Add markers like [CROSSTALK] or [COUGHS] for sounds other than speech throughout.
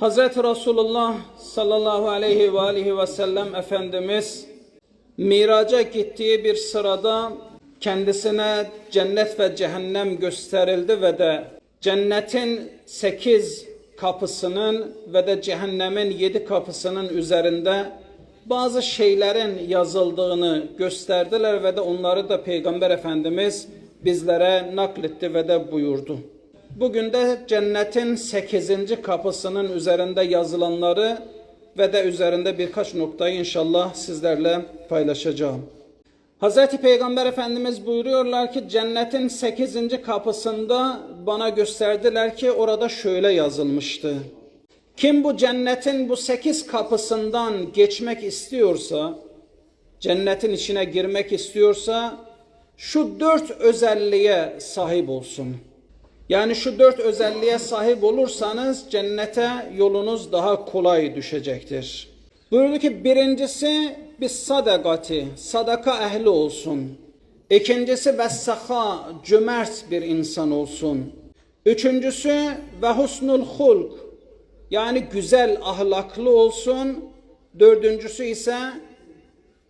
Hazreti Resulullah sallallahu aleyhi ve aleyhi ve sellem Efendimiz miraca gittiği bir sırada kendisine cennet ve cehennem gösterildi ve de cennetin sekiz kapısının ve de cehennemin yedi kapısının üzerinde bazı şeylerin yazıldığını gösterdiler ve de onları da Peygamber Efendimiz bizlere nakletti ve de buyurdu. Bugün de cennetin 8. kapısının üzerinde yazılanları ve de üzerinde birkaç noktayı inşallah sizlerle paylaşacağım. Hazreti Peygamber Efendimiz buyuruyorlar ki cennetin 8. kapısında bana gösterdiler ki orada şöyle yazılmıştı. Kim bu cennetin bu 8 kapısından geçmek istiyorsa, cennetin içine girmek istiyorsa şu dört özelliğe sahip olsun.'' Yani şu dört özelliğe sahip olursanız cennete yolunuz daha kolay düşecektir. Buyurdu ki birincisi bir sadakati, sadaka ehli olsun. İkincisi vessaha, cömert bir insan olsun. Üçüncüsü ve husnul hulk, yani güzel ahlaklı olsun. Dördüncüsü ise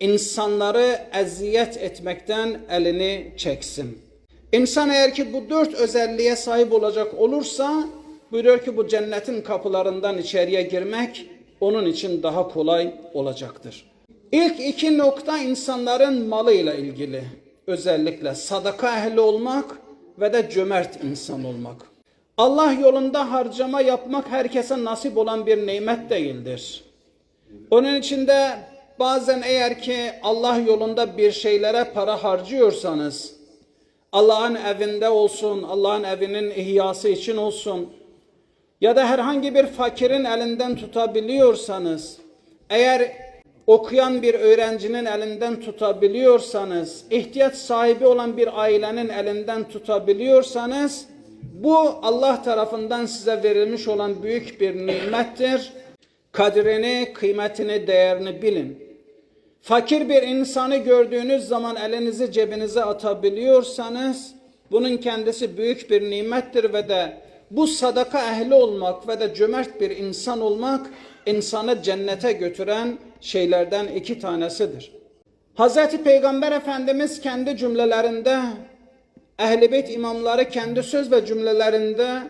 insanları eziyet etmekten elini çeksin. İnsan eğer ki bu dört özelliğe sahip olacak olursa buyuruyor ki bu cennetin kapılarından içeriye girmek onun için daha kolay olacaktır. İlk iki nokta insanların malıyla ilgili. Özellikle sadaka ehli olmak ve de cömert insan olmak. Allah yolunda harcama yapmak herkese nasip olan bir nimet değildir. Onun için de bazen eğer ki Allah yolunda bir şeylere para harcıyorsanız, Allah'ın evinde olsun, Allah'ın evinin ihyası için olsun ya da herhangi bir fakirin elinden tutabiliyorsanız, eğer okuyan bir öğrencinin elinden tutabiliyorsanız, ihtiyaç sahibi olan bir ailenin elinden tutabiliyorsanız, bu Allah tarafından size verilmiş olan büyük bir nimettir. Kadrini, kıymetini, değerini bilin. Fakir bir insanı gördüğünüz zaman elinizi cebinize atabiliyorsanız bunun kendisi büyük bir nimettir ve de bu sadaka ehli olmak ve de cömert bir insan olmak insanı cennete götüren şeylerden iki tanesidir. Hazreti Peygamber Efendimiz kendi cümlelerinde Beyt imamları kendi söz ve cümlelerinde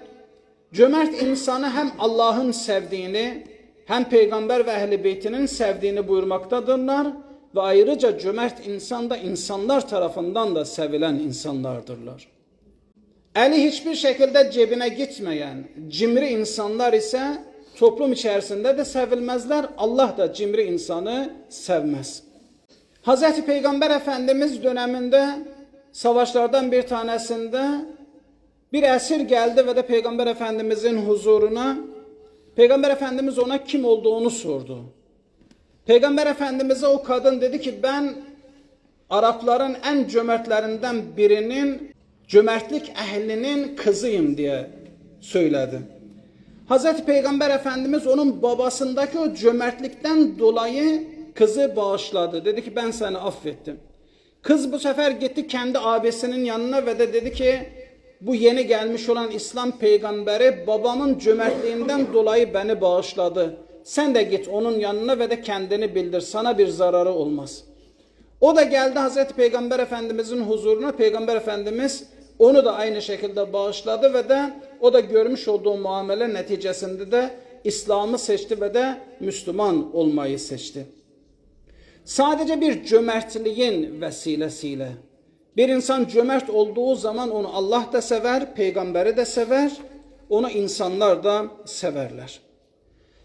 cömert insanı hem Allah'ın sevdiğini hem peygamber ve ehli beytinin sevdiğini buyurmaktadırlar ve ayrıca cömert insan da insanlar tarafından da sevilen insanlardırlar. Eli hiçbir şekilde cebine gitmeyen cimri insanlar ise toplum içerisinde de sevilmezler. Allah da cimri insanı sevmez. Hazreti Peygamber Efendimiz döneminde savaşlardan bir tanesinde bir esir geldi ve de Peygamber Efendimizin huzuruna Peygamber Efendimiz ona kim olduğunu sordu. Peygamber Efendimiz'e o kadın dedi ki ben Arapların en cömertlerinden birinin cömertlik ehlinin kızıyım diye söyledi. Hazreti Peygamber Efendimiz onun babasındaki o cömertlikten dolayı kızı bağışladı. Dedi ki ben seni affettim. Kız bu sefer gitti kendi abisinin yanına ve de dedi ki bu yeni gelmiş olan İslam peygamberi babamın cömertliğinden dolayı beni bağışladı. Sen de git onun yanına ve de kendini bildir. Sana bir zararı olmaz. O da geldi Hazreti Peygamber Efendimizin huzuruna. Peygamber Efendimiz onu da aynı şekilde bağışladı ve de o da görmüş olduğu muamele neticesinde de İslam'ı seçti ve de Müslüman olmayı seçti. Sadece bir cömertliğin vesilesiyle bir insan cömert olduğu zaman onu Allah da sever, peygamberi de sever, onu insanlar da severler.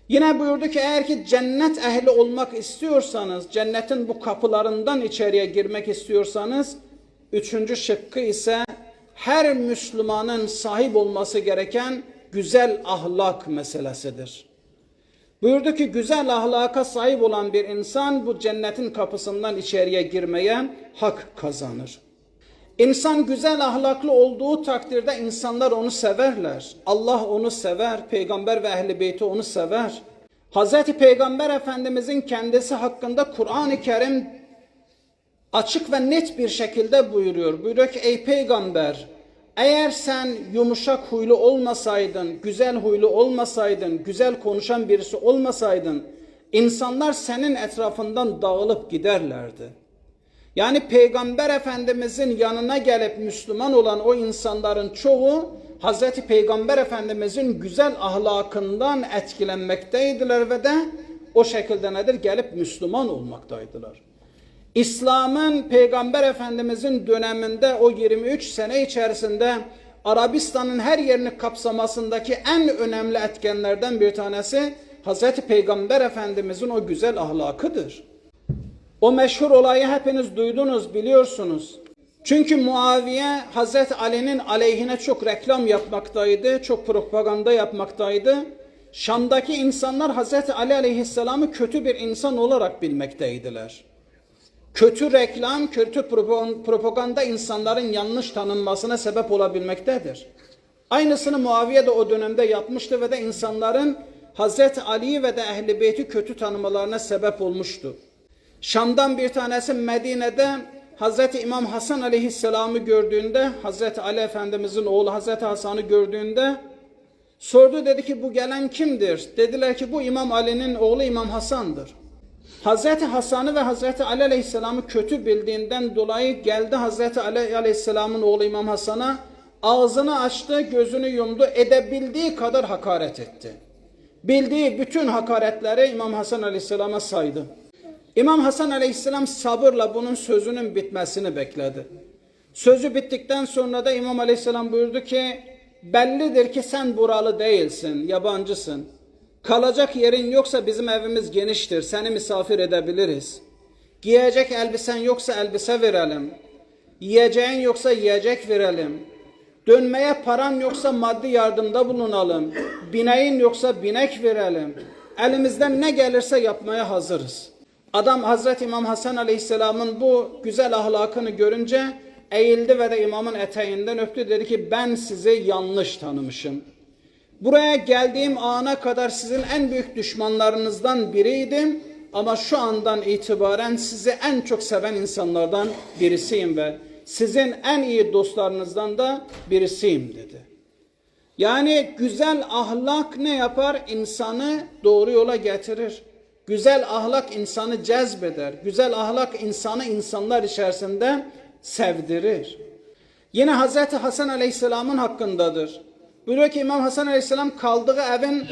Yine buyurdu ki eğer ki cennet ehli olmak istiyorsanız, cennetin bu kapılarından içeriye girmek istiyorsanız, üçüncü şıkkı ise her Müslümanın sahip olması gereken güzel ahlak meselesidir. Buyurdu ki güzel ahlaka sahip olan bir insan bu cennetin kapısından içeriye girmeye hak kazanır. İnsan güzel ahlaklı olduğu takdirde insanlar onu severler. Allah onu sever, peygamber ve ehli beyti onu sever. Hazreti Peygamber Efendimizin kendisi hakkında Kur'an-ı Kerim açık ve net bir şekilde buyuruyor. Buyuruyor ki ey peygamber Eğer sen yumuşak huylu olmasaydın, güzel huylu olmasaydın, güzel konuşan birisi olmasaydın, insanlar senin etrafından dağılıp giderlerdi. Yani Peygamber Efendimizin yanına gelip Müslüman olan o insanların çoğu Hazreti Peygamber Efendimizin güzel ahlakından etkilenmekteydiler ve de o şekilde nedir? Gelip Müslüman olmaktaydılar. İslam'ın Peygamber Efendimizin döneminde o 23 sene içerisinde Arabistan'ın her yerini kapsamasındaki en önemli etkenlerden bir tanesi Hazreti Peygamber Efendimizin o güzel ahlakıdır. O meşhur olayı hepiniz duydunuz, biliyorsunuz. Çünkü Muaviye Hazreti Ali'nin aleyhine çok reklam yapmaktaydı, çok propaganda yapmaktaydı. Şam'daki insanlar Hazreti Ali aleyhisselamı kötü bir insan olarak bilmekteydiler. Kötü reklam, kötü propaganda insanların yanlış tanınmasına sebep olabilmektedir. Aynısını Muaviye de o dönemde yapmıştı ve de insanların Hazreti Ali'yi ve de Ehl-i Beyt'i kötü tanımalarına sebep olmuştu. Şam'dan bir tanesi Medine'de Hazreti İmam Hasan aleyhisselamı gördüğünde, Hazreti Ali Efendimizin oğlu Hazreti Hasan'ı gördüğünde sordu dedi ki bu gelen kimdir? Dediler ki bu İmam Ali'nin oğlu İmam Hasan'dır. Hazreti Hasan'ı ve Hazreti Ali Aleyhisselam'ı kötü bildiğinden dolayı geldi Hazreti Ali Aleyhisselam'ın oğlu İmam Hasan'a ağzını açtı, gözünü yumdu, edebildiği kadar hakaret etti. Bildiği bütün hakaretleri İmam Hasan Aleyhisselam'a saydı. İmam Hasan Aleyhisselam sabırla bunun sözünün bitmesini bekledi. Sözü bittikten sonra da İmam Aleyhisselam buyurdu ki bellidir ki sen buralı değilsin, yabancısın. Kalacak yerin yoksa bizim evimiz geniştir. Seni misafir edebiliriz. Giyecek elbisen yoksa elbise verelim. Yiyeceğin yoksa yiyecek verelim. Dönmeye paran yoksa maddi yardımda bulunalım. Bineğin yoksa binek verelim. Elimizden ne gelirse yapmaya hazırız. Adam Hazreti İmam Hasan Aleyhisselam'ın bu güzel ahlakını görünce eğildi ve de imamın eteğinden öptü. Dedi ki ben sizi yanlış tanımışım. Buraya geldiğim ana kadar sizin en büyük düşmanlarınızdan biriydim ama şu andan itibaren sizi en çok seven insanlardan birisiyim ve sizin en iyi dostlarınızdan da birisiyim dedi. Yani güzel ahlak ne yapar? İnsanı doğru yola getirir. Güzel ahlak insanı cezbeder. Güzel ahlak insanı insanlar içerisinde sevdirir. Yine Hazreti Hasan Aleyhisselam'ın hakkındadır. Buyuruyor ki İmam Hasan Aleyhisselam kaldığı evin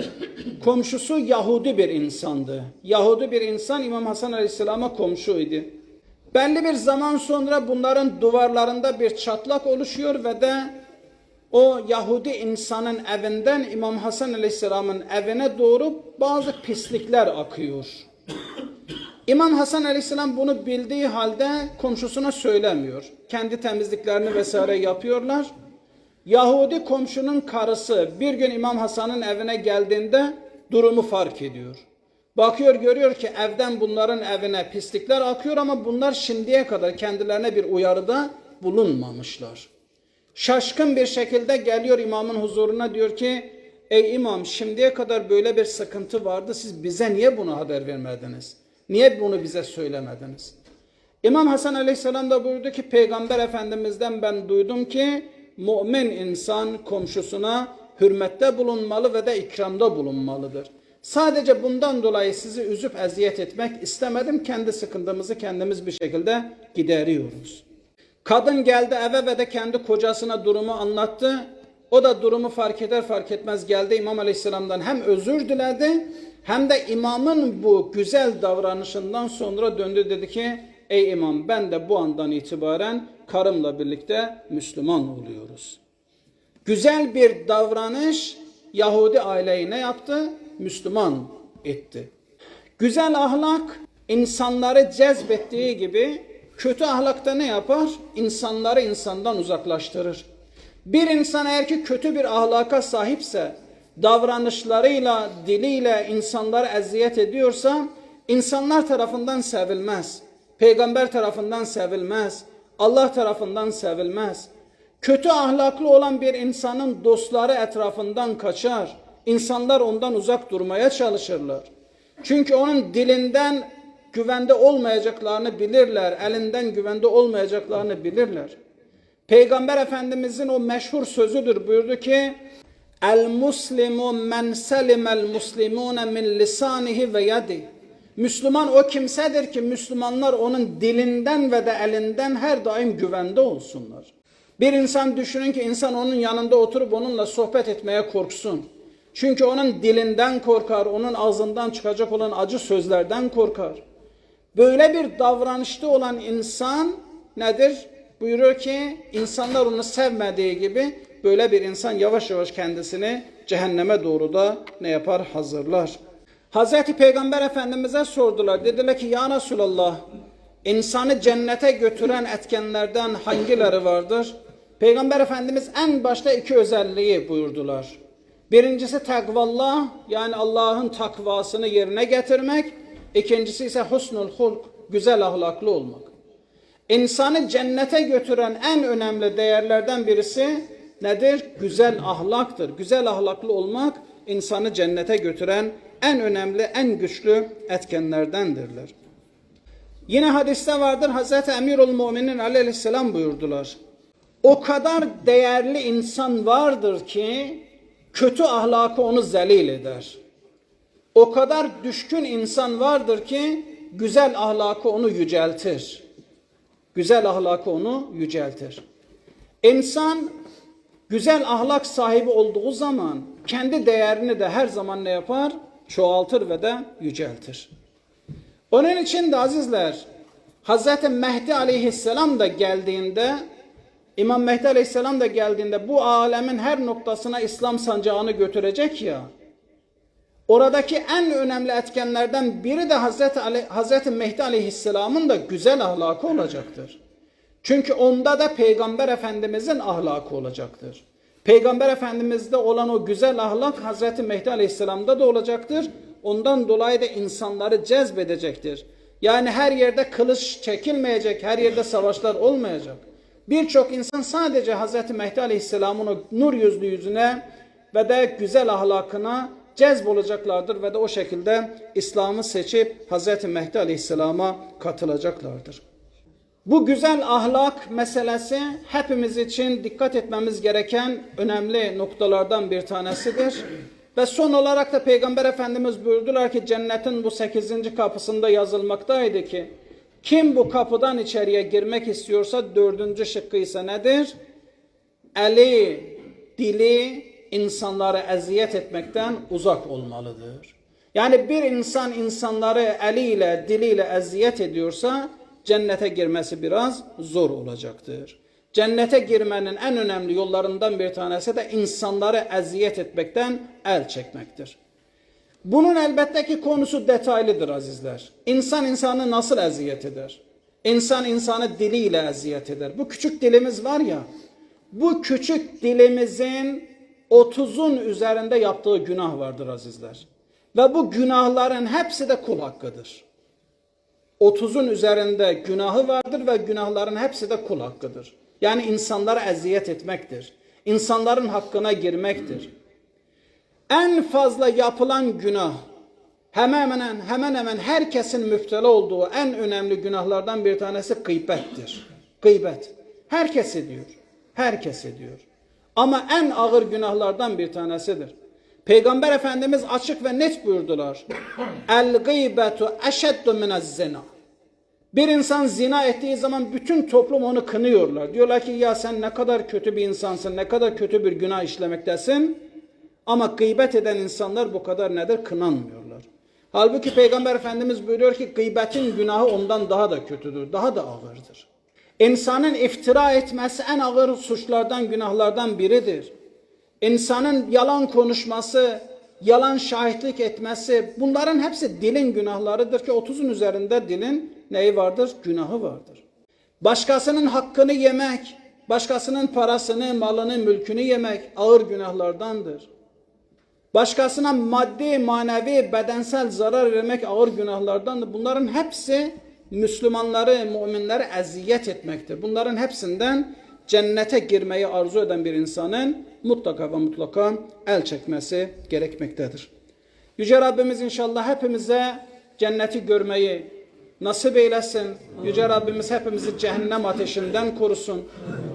komşusu Yahudi bir insandı. Yahudi bir insan İmam Hasan Aleyhisselam'a komşuydu. Belli bir zaman sonra bunların duvarlarında bir çatlak oluşuyor ve de o Yahudi insanın evinden İmam Hasan Aleyhisselam'ın evine doğru bazı pislikler akıyor. İmam Hasan Aleyhisselam bunu bildiği halde komşusuna söylemiyor. Kendi temizliklerini vesaire yapıyorlar. Yahudi komşunun karısı bir gün İmam Hasan'ın evine geldiğinde durumu fark ediyor. Bakıyor görüyor ki evden bunların evine pislikler akıyor ama bunlar şimdiye kadar kendilerine bir uyarıda bulunmamışlar. Şaşkın bir şekilde geliyor imamın huzuruna diyor ki ey imam şimdiye kadar böyle bir sıkıntı vardı siz bize niye bunu haber vermediniz? Niye bunu bize söylemediniz? İmam Hasan Aleyhisselam da buyurdu ki Peygamber Efendimiz'den ben duydum ki mümin insan komşusuna hürmette bulunmalı ve de ikramda bulunmalıdır. Sadece bundan dolayı sizi üzüp eziyet etmek istemedim. Kendi sıkıntımızı kendimiz bir şekilde gideriyoruz. Kadın geldi eve ve de kendi kocasına durumu anlattı. O da durumu fark eder fark etmez geldi İmam Aleyhisselam'dan hem özür diledi hem de imamın bu güzel davranışından sonra döndü dedi ki ey imam ben de bu andan itibaren karımla birlikte Müslüman oluyoruz. Güzel bir davranış Yahudi aileyi ne yaptı? Müslüman etti. Güzel ahlak insanları cezbettiği gibi kötü ahlakta ne yapar? İnsanları insandan uzaklaştırır. Bir insan eğer ki kötü bir ahlaka sahipse, davranışlarıyla, diliyle insanları eziyet ediyorsa, insanlar tarafından sevilmez. Peygamber tarafından sevilmez. Allah tarafından sevilmez. Kötü ahlaklı olan bir insanın dostları etrafından kaçar. İnsanlar ondan uzak durmaya çalışırlar. Çünkü onun dilinden güvende olmayacaklarını bilirler. Elinden güvende olmayacaklarını bilirler. Peygamber Efendimizin o meşhur sözüdür buyurdu ki El muslimu men selimel muslimune min lisanihi ve yadi. Müslüman o kimsedir ki Müslümanlar onun dilinden ve de elinden her daim güvende olsunlar. Bir insan düşünün ki insan onun yanında oturup onunla sohbet etmeye korksun. Çünkü onun dilinden korkar, onun ağzından çıkacak olan acı sözlerden korkar. Böyle bir davranışta olan insan nedir? Buyuruyor ki insanlar onu sevmediği gibi böyle bir insan yavaş yavaş kendisini cehenneme doğru da ne yapar? Hazırlar. Hazreti Peygamber Efendimiz'e sordular. Dediler ki ya Resulallah insanı cennete götüren etkenlerden hangileri vardır? Peygamber Efendimiz en başta iki özelliği buyurdular. Birincisi takvallah yani Allah'ın takvasını yerine getirmek. İkincisi ise husnul hulk güzel ahlaklı olmak. İnsanı cennete götüren en önemli değerlerden birisi nedir? Güzel ahlaktır. Güzel ahlaklı olmak insanı cennete götüren en önemli, en güçlü etkenlerdendirler. Yine hadiste vardır Hazreti Emirul Müminin aleyhisselam buyurdular. O kadar değerli insan vardır ki kötü ahlakı onu zelil eder. O kadar düşkün insan vardır ki güzel ahlakı onu yüceltir. Güzel ahlakı onu yüceltir. İnsan güzel ahlak sahibi olduğu zaman kendi değerini de her zaman ne yapar? Çoğaltır ve de yüceltir. Onun için de azizler Hazreti Mehdi aleyhisselam da geldiğinde İmam Mehdi aleyhisselam da geldiğinde bu alemin her noktasına İslam sancağını götürecek ya. Oradaki en önemli etkenlerden biri de Hazreti, Ali, Hazreti Mehdi aleyhisselamın da güzel ahlakı olacaktır. Çünkü onda da Peygamber Efendimizin ahlakı olacaktır. Peygamber Efendimiz'de olan o güzel ahlak Hazreti Mehdi aleyhisselamda da olacaktır. Ondan dolayı da insanları cezbedecektir. Yani her yerde kılıç çekilmeyecek, her yerde savaşlar olmayacak. Birçok insan sadece Hazreti Mehdi Aleyhisselam'ın o nur yüzlü yüzüne ve de güzel ahlakına cezbolacaklardır ve de o şekilde İslam'ı seçip Hazreti Mehdi Aleyhisselam'a katılacaklardır. Bu güzel ahlak meselesi hepimiz için dikkat etmemiz gereken önemli noktalardan bir tanesidir. Ve son olarak da Peygamber Efendimiz buyurdular ki cennetin bu sekizinci kapısında yazılmaktaydı ki kim bu kapıdan içeriye girmek istiyorsa dördüncü şıkkı ise nedir? Eli, dili insanları eziyet etmekten uzak olmalıdır. Yani bir insan insanları eliyle, diliyle eziyet ediyorsa cennete girmesi biraz zor olacaktır. Cennete girmenin en önemli yollarından bir tanesi de insanları eziyet etmekten el çekmektir. Bunun elbette ki konusu detaylıdır azizler. İnsan insanı nasıl eziyet eder? İnsan insanı diliyle eziyet eder. Bu küçük dilimiz var ya, bu küçük dilimizin 30'un üzerinde yaptığı günah vardır azizler. Ve bu günahların hepsi de kul hakkıdır. 30'un üzerinde günahı vardır ve günahların hepsi de kul hakkıdır. Yani insanlara eziyet etmektir. İnsanların hakkına girmektir. En fazla yapılan günah hemen hemen hemen hemen herkesin müptela olduğu en önemli günahlardan bir tanesi gıybettir. Gıybet. Herkes ediyor. Herkes ediyor. Ama en ağır günahlardan bir tanesidir. Peygamber Efendimiz açık ve net buyurdular. [COUGHS] El gıybetu eşeddu minez zina. Bir insan zina ettiği zaman bütün toplum onu kınıyorlar. Diyorlar ki ya sen ne kadar kötü bir insansın, ne kadar kötü bir günah işlemektesin. Ama gıybet eden insanlar bu kadar nedir? Kınanmıyorlar. Halbuki Peygamber Efendimiz buyuruyor ki gıybetin günahı ondan daha da kötüdür, daha da ağırdır. İnsanın iftira etmesi en ağır suçlardan, günahlardan biridir. İnsanın yalan konuşması, yalan şahitlik etmesi bunların hepsi dilin günahlarıdır ki 30'un üzerinde dilin neyi vardır? Günahı vardır. Başkasının hakkını yemek, başkasının parasını, malını, mülkünü yemek ağır günahlardandır. Başkasına maddi, manevi, bedensel zarar vermek ağır günahlardandır. Bunların hepsi Müslümanları, müminleri eziyet etmektir. Bunların hepsinden cennete girmeyi arzu eden bir insanın mutlaka ve mutlaka el çekmesi gerekmektedir. Yüce Rabbimiz inşallah hepimize cenneti görmeyi, nasip eylesin. Yüce Rabbimiz hepimizi cehennem ateşinden korusun.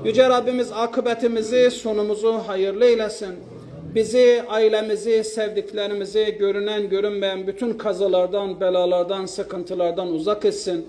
Yüce Rabbimiz akıbetimizi, sonumuzu hayırlı eylesin. Bizi, ailemizi, sevdiklerimizi görünen görünmeyen bütün kazalardan, belalardan, sıkıntılardan uzak etsin.